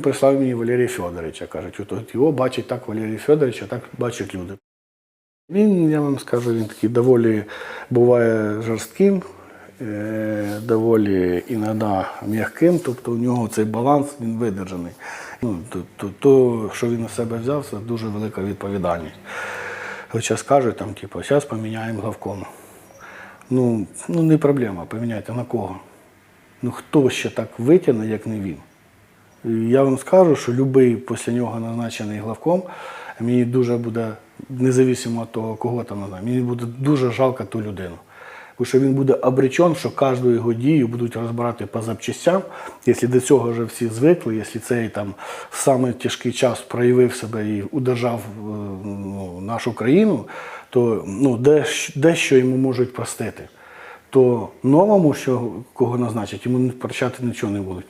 Прислав мені Валерія Федоровича. Кажуть, от, його бачить так Валерій Федорович, а так бачать люди. Він, я вам скажу, він такий доволі буває жорстким, е, доволі іноді м'яким, тобто у нього цей баланс він видержаний. Ну, то, то, то, що він на себе взяв, це дуже велика відповідальність. От зараз кажуть, там, типу, зараз поміняємо главком. Ну, ну не проблема, поміняйте на кого. Ну хто ще так витягне, як не він? Я вам скажу, що будь-який після нього назначений главком, мені дуже буде, незалежно від того, кого там назначить, мені буде дуже жалко ту людину. Бо що він буде обречен, що кожну його дію будуть розбирати по запчастям. Якщо до цього вже всі звикли, якщо цей там в самий тяжкий час проявив себе і удержав е, ну, нашу країну, то ну, дещ- дещо йому можуть простити. То новому, що кого назначать, йому прощати нічого не будуть.